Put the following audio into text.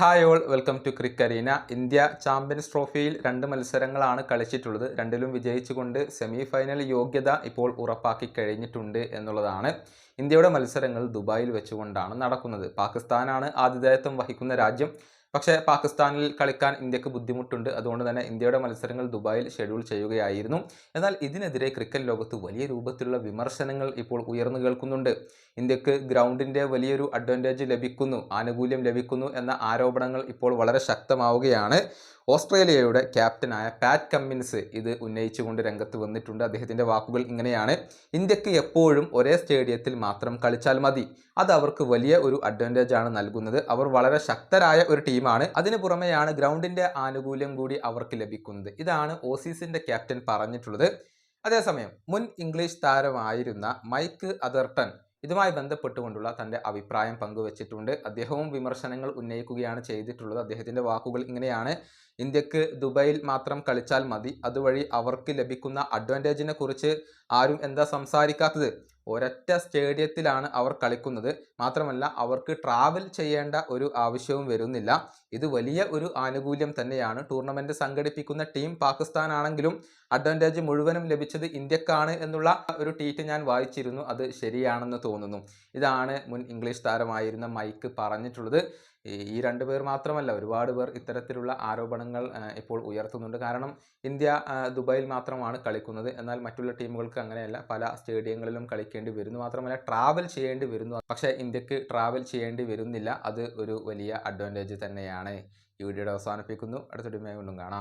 Hi all welcome to Crickarena India champions ട്രോഫിയിൽ രണ്ട് മത്സരങ്ങളാണ് കളിച്ചിട്ടുള്ളത്. രണ്ടിലും വിജയിച്ചുകൊണ്ട് സെമി ഫൈനൽ യോഗ്യത ഇപ്പോൾ ഉറപ്പാക്കി കഴിഞ്ഞിട്ടുണ്ട് എന്നുള്ളതാണ് ഇന്ത്യയുടെ മത്സരങ്ങൾ ദുബായിൽ വെച്ചുകൊണ്ടാണ് നടക്കുന്നത്. പാകിസ്ഥാനാണ് ആതിഥേയത്വം വഹിക്കുന്ന രാജ്യം. പക്ഷേ പാകിസ്ഥാനിൽ കളിക്കാൻ ഇന്ത്യയ്ക്ക് ബുദ്ധിമുട്ടുണ്ട്. അതുകൊണ്ട് തന്നെ ഇന്ത്യയുടെ മത്സരങ്ങൾ ദുബായിൽ ഷെഡ്യൂൾ ചെയ്യുകയായിരുന്നു. എന്നാൽ ഇതിനെതിരെ ക്രിക്കറ്റ് ലോകത്ത് വലിയ രൂപത്തിലുള്ള വിമർശനങ്ങൾ ഇപ്പോൾ ഉയർന്നു കേൾക്കുന്നുണ്ട്. ഇന്ത്യയ്ക്ക് ഗ്രൗണ്ടിന്റെ വലിയൊരു അഡ്വാന്റേജ് ലഭിക്കുന്നു ആനുകൂല്യം ലഭിക്കുന്നു എന്ന ആരോപണങ്ങൾ ഇപ്പോൾ വളരെ ശക്തമാവുകയാണ്. ഓസ്ട്രേലിയയുടെ ക്യാപ്റ്റനായ പാറ്റ് കമ്മിൻസ് ഇത് ഉന്നയിച്ചുകൊണ്ട് രംഗത്ത് വന്നിട്ടുണ്ട്. അദ്ദേഹത്തിന്റെ വാക്കുകൾ ഇങ്ങനെയാണ് ഇന്ത്യയ്ക്ക് എപ്പോഴും ഒരേ സ്റ്റേഡിയത്തിൽ മാത്രം കളിച്ചാൽ മതി. അത് അവർക്ക് വലിയ ഒരു അഡ്വാന്റേജ് ആണ് നൽകുന്നത്. അവർ വളരെ ശക്തരായ ഒരു ടീമാണ്. അതിനു പുറമെയാണ് ഗ്രൗണ്ടിന്റെ ആനുകൂല്യം കൂടി അവർക്ക് ലഭിക്കുന്നത്. ഇതാണ് ഓസീസിന്റെ ക്യാപ്റ്റൻ പറഞ്ഞിട്ടുള്ളത്. അതേസമയം മുൻ ഇംഗ്ലീഷ് താരമായിരുന്ന മൈക്ക് അതർട്ടൺ ഇതുമായി ബന്ധപ്പെട്ടുകൊണ്ടുള്ള തന്റെ അഭിപ്രായം പങ്കുവച്ചിട്ടുണ്ട്. അദ്ദേഹവും വിമർശനങ്ങൾ ഉന്നയിക്കുകയാണ് ചെയ്തിട്ടുള്ളത്. അദ്ദേഹത്തിന്റെ വാക്കുകൾ ഇങ്ങനെയാണ്. ഇന്ത്യയ്ക്ക് ദുബൈയിൽ മാത്രം കളിച്ചാൽ മതി. അതുവഴി അവർക്ക് ലഭിക്കുന്ന അഡ്വാന്റേജിനെ കുറിച്ച് ആരും എന്താ സംസാരിക്കാത്തത്? ഒരൊറ്റ സ്റ്റേഡിയത്തിലാണ് അവർ കളിക്കുന്നത്. മാത്രമല്ല അവർക്ക് ട്രാവൽ ചെയ്യേണ്ട ഒരു ആവശ്യവും വരുന്നില്ല. ഇത് വലിയ ഒരു ആനുകൂല്യം തന്നെയാണ്. ടൂർണമെന്റ് സംഘടിപ്പിക്കുന്ന ടീം പാകിസ്ഥാൻ ആണെങ്കിലും അഡ്വാന്റേജ് മുഴുവനും ലഭിച്ചത് ഇന്ത്യക്കാണ് എന്നുള്ള ഒരു ട്വീറ്റ് ഞാൻ വായിച്ചിരുന്നു. അത് ശരിയാണെന്ന് തോന്നുന്നു. ഇതാണ് മുൻ ഇംഗ്ലീഷ് താരമായിരുന്ന മൈക്ക് പറഞ്ഞിട്ടുള്ളത്. ഈ രണ്ട് പേർ മാത്രമല്ല ഒരുപാട് പേർ ഇത്തരത്തിലുള്ള ആരോപണങ്ങൾ ഇപ്പോൾ ഉയർത്തുന്നുണ്ട്. കാരണം ഇന്ത്യ ദുബായിൽ മാത്രമാണ് കളിക്കുന്നത്. എന്നാൽ മറ്റുള്ള ടീമുകൾക്ക് അങ്ങനെയല്ല. പല സ്റ്റേഡിയങ്ങളിലും കളിക്കേണ്ടി വരുന്നു മാത്രമല്ല ട്രാവൽ ചെയ്യേണ്ടി വരുന്നു. പക്ഷേ ഇന്ത്യയ്ക്ക് ട്രാവൽ ചെയ്യേണ്ടി വരുന്നില്ല. അത് ഒരു വലിയ അഡ്വാന്റേജ് തന്നെയാണ്. ഈ വീഡിയോയുടെ അവസാനിപ്പിക്കുന്നു. അടുത്തൊരു കൊണ്ടും കാണാം.